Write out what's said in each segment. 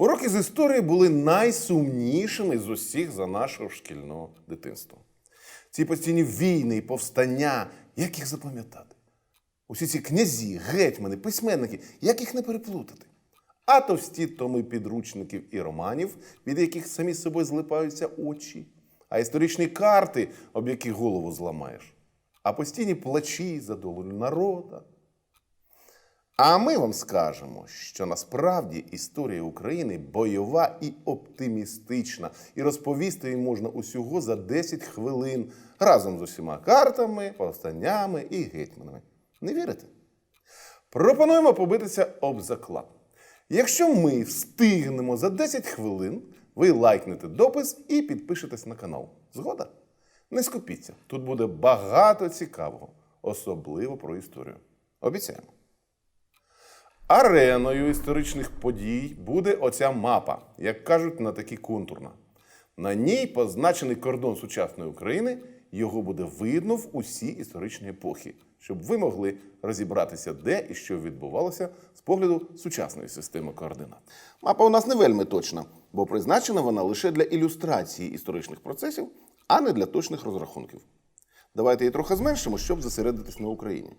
Уроки з історії були найсумнішими з усіх за нашого шкільного дитинства. Ці постійні війни і повстання, як їх запам'ятати? Усі ці князі, гетьмани, письменники, як їх не переплутати? А товсті томи підручників і романів, від яких самі з собою злипаються очі, а історичні карти, об які голову зламаєш, а постійні плачі за долю народа. А ми вам скажемо, що насправді історія України бойова і оптимістична, і розповісти її можна усього за 10 хвилин разом з усіма картами, повстаннями і гетьманами. Не вірите? Пропонуємо побитися об заклад. Якщо ми встигнемо за 10 хвилин, ви лайкнете допис і підпишетесь на канал. Згода? Не скупіться, тут буде багато цікавого, особливо про історію. Обіцяємо. Ареною історичних подій буде оця мапа, як кажуть, на такі контурна. На ній позначений кордон сучасної України, його буде видно в усі історичні епохи, щоб ви могли розібратися, де і що відбувалося з погляду сучасної системи координат. Мапа у нас не вельми точна, бо призначена вона лише для ілюстрації історичних процесів, а не для точних розрахунків. Давайте її трохи зменшимо, щоб зосередитись на Україні.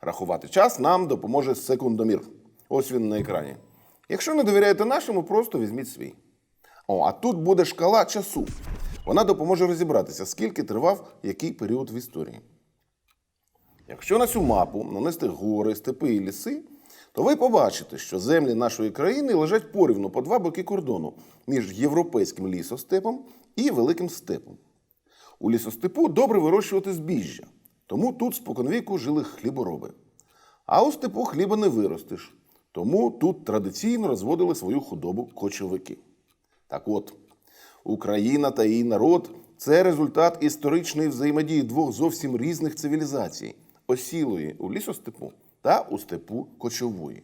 Рахувати час нам допоможе секундомір. Ось він на екрані. Якщо не довіряєте нашому, просто візьміть свій. О, а тут буде шкала часу. Вона допоможе розібратися, скільки тривав який період в історії. Якщо на цю мапу нанести гори, степи і ліси, то ви побачите, що землі нашої країни лежать порівну по два боки кордону між європейським лісостепом і великим степом. У лісостепу добре вирощувати збіжжя, тому тут споконвіку жили хлібороби. А у степу хліба не виростиш, тому тут традиційно розводили свою худобу кочовики. Так от, Україна та її народ це результат історичної взаємодії двох зовсім різних цивілізацій осілої у лісостепу та у степу кочової.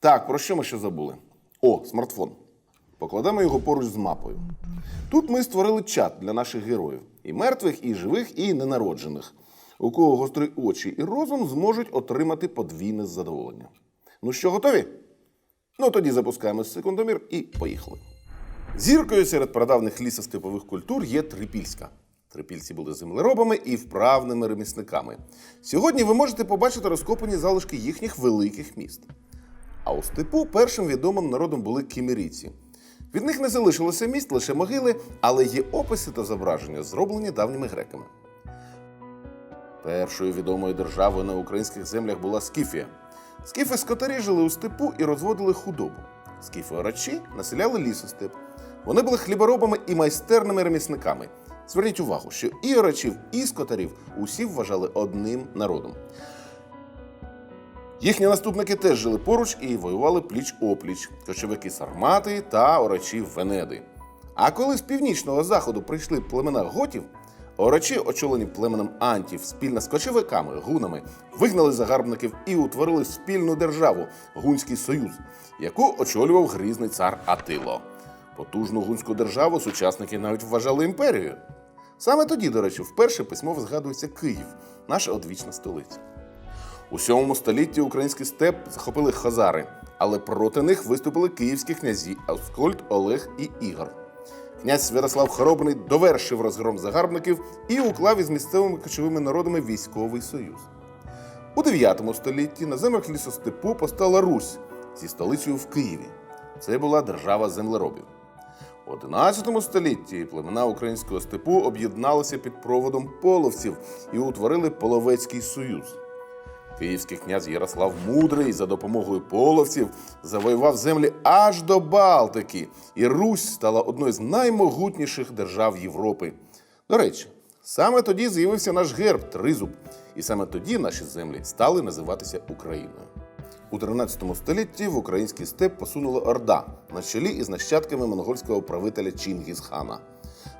Так, про що ми ще забули? О, смартфон. Покладемо його поруч з мапою. Тут ми створили чат для наших героїв і мертвих, і живих, і ненароджених. У кого гострі очі і розум зможуть отримати подвійне задоволення. Ну що, готові? Ну тоді запускаємо секундомір і поїхали. Зіркою серед прадавних лісостепових культур є трипільська. Трипільці були землеробами і вправними ремісниками. Сьогодні ви можете побачити розкопані залишки їхніх великих міст. А у степу першим відомим народом були кімерійці. Від них не залишилося міст, лише могили, але є описи та зображення, зроблені давніми греками. Першою відомою державою на українських землях була Скіфія. Скіфи скотарі жили у степу і розводили худобу. Скіфи орачі населяли лісостеп. Вони були хліборобами і майстерними ремісниками. Зверніть увагу, що і орачів, і скотарів усі вважали одним народом. Їхні наступники теж жили поруч і воювали пліч опліч кочовики Сармати та орачі Венеди. А коли з північного заходу прийшли племена готів, орачі, очолені племенем антів, спільно з кочовиками, гунами, вигнали загарбників і утворили спільну державу Гунський Союз, яку очолював грізний цар Атило. Потужну гунську державу сучасники навіть вважали імперією. Саме тоді, до речі, вперше письмово згадується Київ, наша одвічна столиця. У 7 столітті український степ захопили хазари, але проти них виступили київські князі Аскольд, Олег і Ігор. Князь Святослав Хоробний довершив розгром загарбників і уклав із місцевими кочовими народами військовий союз. У 9 столітті на землях лісостепу постала Русь зі столицею в Києві. Це була держава землеробів. У 11 столітті племена українського степу об'єдналися під проводом половців і утворили Половецький союз. Київський князь Ярослав Мудрий за допомогою половців завоював землі аж до Балтики, і Русь стала одною з наймогутніших держав Європи. До речі, саме тоді з'явився наш герб Тризуб, і саме тоді наші землі стали називатися Україною. У 13 столітті в український степ посунула Орда на чолі із нащадками монгольського правителя Чингісхана.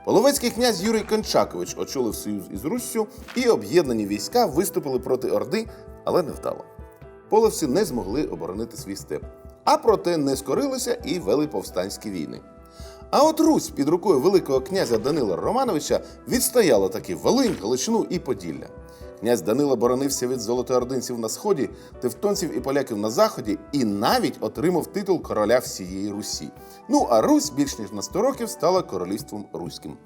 Половецький князь Юрій Кончакович очолив союз із Руссю, і об'єднані війська виступили проти Орди, але не вдало. Половці не змогли оборонити свій степ, а проте не скорилися і вели повстанські війни. А от Русь під рукою великого князя Данила Романовича відстояла таки Волинь, Галичину і Поділля. Князь Данило боронився від золотоординців на сході, тевтонців і поляків на заході, і навіть отримав титул короля всієї Русі. Ну а Русь більш ніж на 100 років стала королівством руським.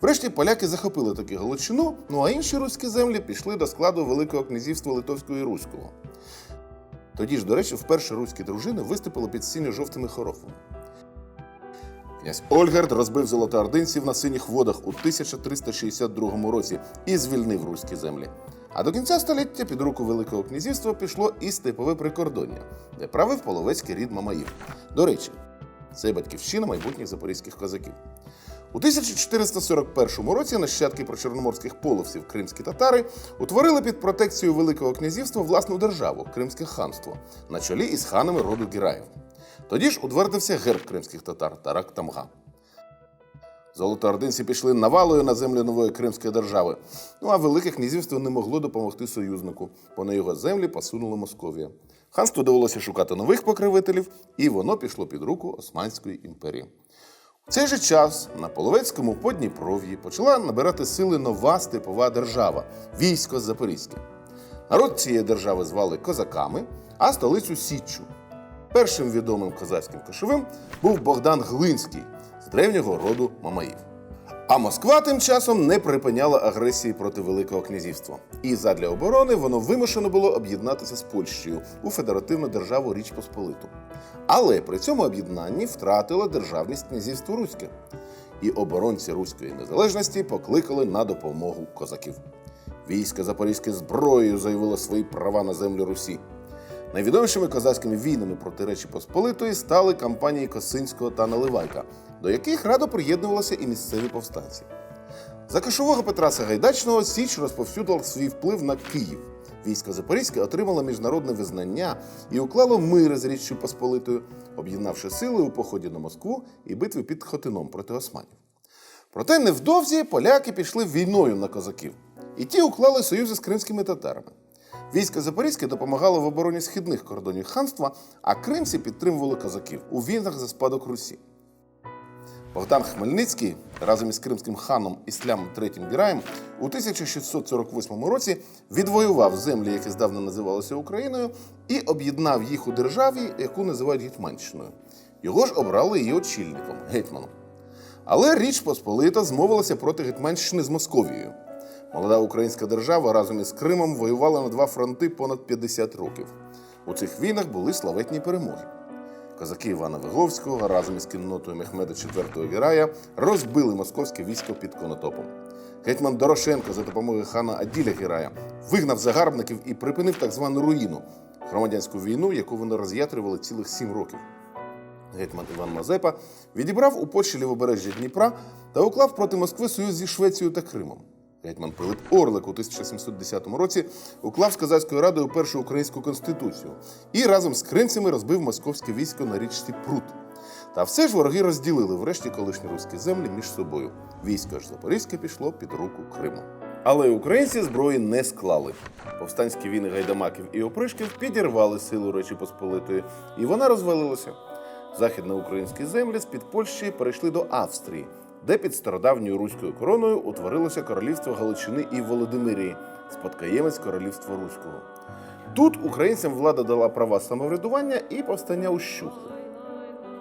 Врешті поляки захопили таки Галичину, ну а інші руські землі пішли до складу Великого князівства Литовського і Руського. Тоді ж, до речі, вперше руські дружини виступили під синьо-жовтими хорохами. Князь Ольгард розбив золотоординців на синіх водах у 1362 році і звільнив руські землі. А до кінця століття під руку Великого князівства пішло і степове прикордоння, де правив половецький рід Мамаїв. До речі, це батьківщина майбутніх запорізьких козаків. У 1441 році нащадки прочорноморських половців кримські татари утворили під протекцією Великого князівства власну державу Кримське ханство на чолі із ханами роду Гіраїв. Тоді ж утвердився герб кримських татар Тарак Тамга. Золотоординці пішли навалою на землю нової Кримської держави. Ну а Велике князівство не могло допомогти союзнику, бо на його землі посунула Московія. Ханству довелося шукати нових покровителів, і воно пішло під руку Османської імперії. В цей же час на Половецькому Подніпров'ї почала набирати сили нова степова держава військо Запорізьке. Народ цієї держави звали козаками, а столицю Січчю. Першим відомим козацьким кошовим був Богдан Глинський з древнього роду Мамаїв. А Москва тим часом не припиняла агресії проти Великого князівства. І задля оборони воно вимушено було об'єднатися з Польщею у федеративну державу Річ Посполиту. Але при цьому об'єднанні втратило державність князівство Руське. І оборонці руської незалежності покликали на допомогу козаків. Військо Запорізьке зброєю заявило свої права на землю Русі. Найвідомішими козацькими війнами проти Речі Посполитої стали кампанії Косинського та Наливайка, до яких радо приєднувалися і місцеві повстанці. За кошового Петра Сагайдачного Січ розповсюдила свій вплив на Київ. Військо Запорізьке отримало міжнародне визнання і уклало мир з Річчю Посполитою, об'єднавши сили у поході на Москву і битві під Хотином проти османів. Проте невдовзі поляки пішли війною на козаків, і ті уклали союзи з кримськими татарами. Військо Запорізьке допомагало в обороні східних кордонів ханства, а кримці підтримували козаків у війнах за спадок Русі. Богдан Хмельницький разом із кримським ханом Іслямом III Біраєм у 1648 році відвоював землі, які здавна називалися Україною, і об'єднав їх у державі, яку називають Гетьманщиною. Його ж обрали її очільником гетьманом. Але Річ Посполита змовилася проти Гетьманщини з Московією. Молода українська держава разом із Кримом воювала на два фронти понад 50 років. У цих війнах були славетні перемоги. Козаки Івана Виговського разом із кіннотою Мехмеда IV Герая розбили московське військо під Конотопом. Гетьман Дорошенко за допомогою хана Аділя Герая вигнав загарбників і припинив так звану руїну громадянську війну, яку вони роз'ятрювали цілих сім років. Гетьман Іван Мазепа відібрав у Польщі лівобережжя Дніпра та уклав проти Москви союз зі Швецією та Кримом. Гетьман Пилип Орлик у 1710 році уклав з козацькою радою першу українську конституцію і разом з кримцями розбив московське військо на річці Прут. Та все ж вороги розділили врешті колишні руські землі між собою. Військо ж Запорізьке пішло під руку Криму. Але українці зброї не склали. Повстанські війни гайдамаків і опришків підірвали силу Речі Посполитої, і вона розвалилася. Західноукраїнські землі з-під Польщі перейшли до Австрії, де під стародавньою руською короною утворилося королівство Галичини і Володимирії, спадкоємець королівства Руського. Тут українцям влада дала права самоврядування і повстання ущухли.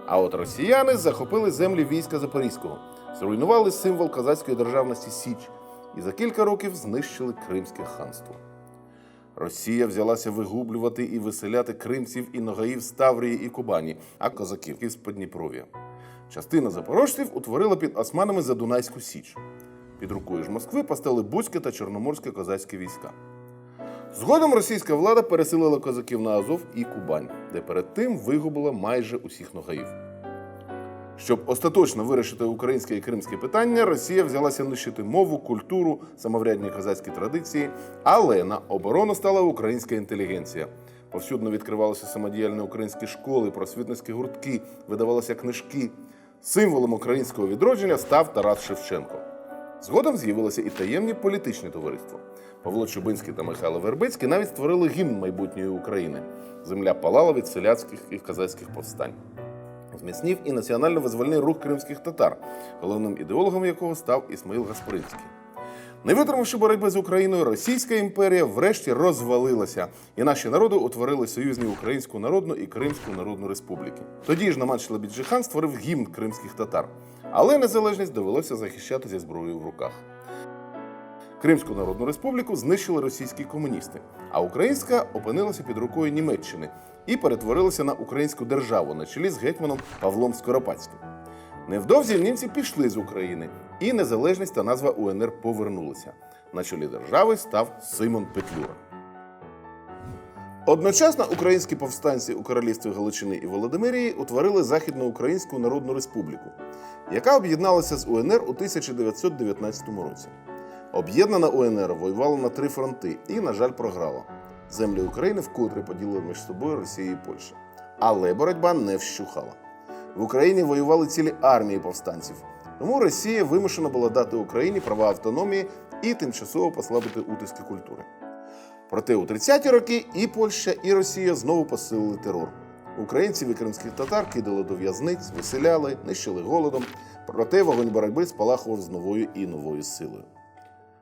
А от росіяни захопили землі війська Запорізького, зруйнували символ козацької державності Січ і за кілька років знищили Кримське ханство. Росія взялася вигублювати і виселяти кримців і ногаїв з Таврії і Кубані, а козаків із Подніпров'я. Частина запорожців утворила під османами Задунайську Січ. Під рукою ж Москви постали Буцьке та Чорноморське козацькі війська. Згодом російська влада переселила козаків на Азов і Кубань, де перед тим вигубила майже усіх ногаїв. Щоб остаточно вирішити українське і кримське питання, Росія взялася нищити мову, культуру, самоврядні козацькі традиції, але на оборону стала українська інтелігенція. Повсюдно відкривалися самодіяльні українські школи, просвітницькі гуртки, видавалися книжки. Символом українського відродження став Тарас Шевченко. Згодом з'явилися і таємні політичні товариства. Павло Чубинський та Михайло Вербицький навіть створили гімн майбутньої України. Земля палала від селяцьких і казацьких повстань. Зміцнів і національно-визвольний рух кримських татар, головним ідеологом якого став Ісмаїл Гаспринський. Не витримавши боротьби з Україною, Російська імперія врешті розвалилася, і наші народи утворили союзні Українську Народну і Кримську Народну Республіки. Тоді ж Наман Шелебіджихан створив гімн кримських татар, але незалежність довелося захищати зі зброєю в руках. Кримську Народну Республіку знищили російські комуністи, а українська опинилася під рукою Німеччини і перетворилася на українську державу на чолі з гетьманом Павлом Скоропадським. Невдовзі німці пішли з України, і незалежність та назва УНР повернулися. На чолі держави став Симон Петлюра. Одночасно українські повстанці у королівстві Галичини і Володимирії утворили Західноукраїнську Народну Республіку, яка об'єдналася з УНР у 1919 році. Об'єднана УНР воювала на три фронти і, на жаль, програла. Землі України вкотре поділили між собою Росія і Польща. Але боротьба не вщухала. В Україні воювали цілі армії повстанців. Тому Росія вимушена була дати Україні права автономії і тимчасово послабити утиски культури. Проте у 30-ті роки і Польща, і Росія знову посилили терор. Українців і кримських татар кидали до в'язниць, виселяли, нищили голодом. Проте вогонь боротьби спалахував з новою і новою силою.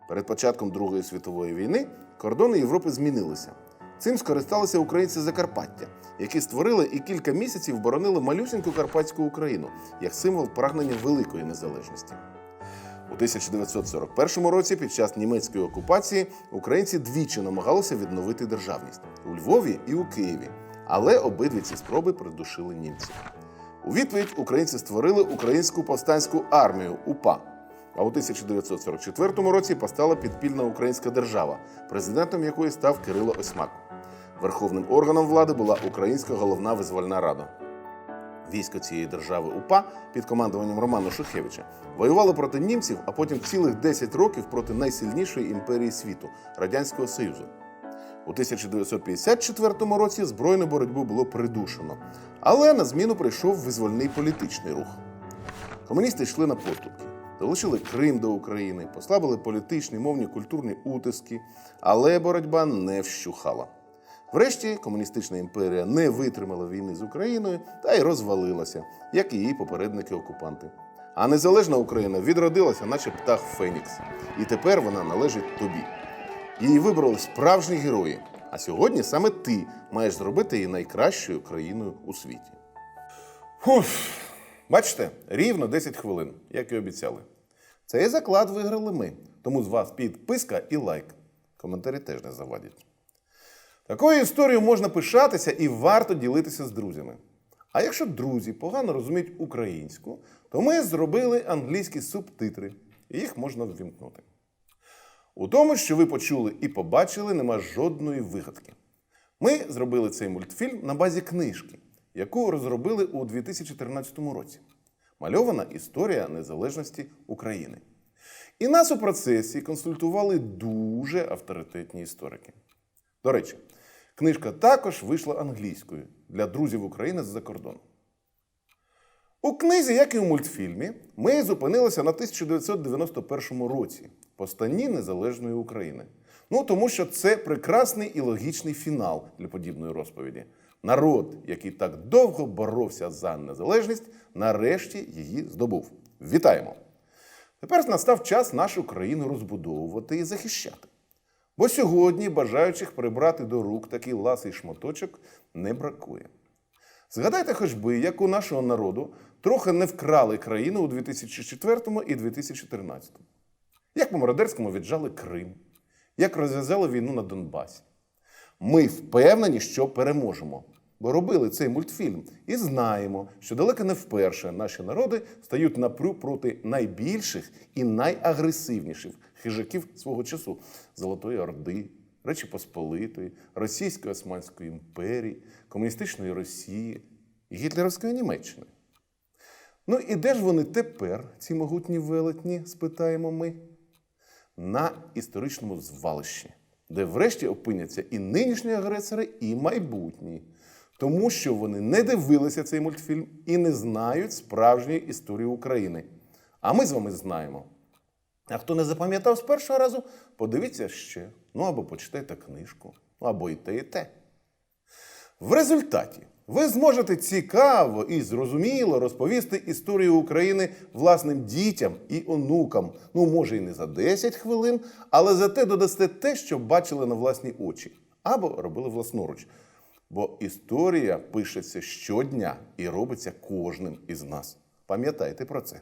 Перед початком Другої світової війни кордони Європи змінилися. Цим скористалися українці Закарпаття, які створили і кілька місяців боронили малюсіньку карпатську Україну як символ прагнення великої незалежності. У 1941 році, під час німецької окупації, українці двічі намагалися відновити державність у Львові і у Києві, але обидві ці спроби придушили німців. У відповідь українці створили українську повстанську армію УПА. А у 1944 році постала підпільна українська держава, президентом якої став Кирило Осьмак. Верховним органом влади була Українська головна визвольна рада. Військо цієї держави УПА під командуванням Романа Шухевича воювало проти німців, а потім цілих 10 років проти найсильнішої імперії світу Радянського Союзу. У 1954 році збройну боротьбу було придушено, але на зміну прийшов визвольний політичний рух. Комуністи йшли на поступки, залишили Крим до України, послабили політичні, мовні, культурні утиски, але боротьба не вщухала. Врешті комуністична імперія не витримала війни з Україною та й розвалилася, як і її попередники-окупанти. А незалежна Україна відродилася, наче птах Фенікс, і тепер вона належить тобі. Її вибрали справжні герої. А сьогодні саме ти маєш зробити її найкращою країною у світі. Фуф. Бачите, рівно 10 хвилин, як і обіцяли. Цей заклад виграли ми. Тому з вас підписка і лайк. Коментарі теж не завадять. Такою історією можна пишатися і варто ділитися з друзями. А якщо друзі погано розуміють українську, то ми зробили англійські субтитри, і їх можна ввімкнути. У тому, що ви почули і побачили, нема жодної вигадки. Ми зробили цей мультфільм на базі книжки, яку розробили у 2013 році. Мальована історія незалежності України. І нас у процесі консультували дуже авторитетні історики. До речі, книжка також вийшла англійською для друзів України з-за кордону. У книзі, як і у мультфільмі, ми зупинилися на 1991 році, постанні Незалежної України. Ну, тому що це прекрасний і логічний фінал для подібної розповіді. Народ, який так довго боровся за незалежність, нарешті її здобув. Вітаємо! Тепер настав час нашу країну розбудовувати і захищати. Бо сьогодні бажаючих прибрати до рук такий ласий шматочок не бракує. Згадайте хоч би, як у нашого народу трохи не вкрали країну у 2004 і 2013. Як по Мародерському віджали Крим, як розв'язали війну на Донбасі. Ми впевнені, що переможемо, бо робили цей мультфільм і знаємо, що далеко не вперше наші народи стають напрю проти найбільших і найагресивніших хижаків свого часу Золотої Орди, Речі Посполитої, Російської Османської імперії, комуністичної Росії і Гітлерівської Німеччини. Ну і де ж вони тепер, ці могутні велетні, спитаємо ми? На історичному звалищі, де врешті опиняться і нинішні агресори, і майбутні тому що вони не дивилися цей мультфільм і не знають справжньої історії України. А ми з вами знаємо. А хто не запам'ятав з першого разу, подивіться ще. Ну або почитайте книжку, або і те, і те. В результаті ви зможете цікаво і зрозуміло розповісти історію України власним дітям і онукам. Ну, може, і не за 10 хвилин, але зате додасте те, що бачили на власні очі, або робили власноруч. Бо історія пишеться щодня і робиться кожним із нас. Пам'ятайте про це.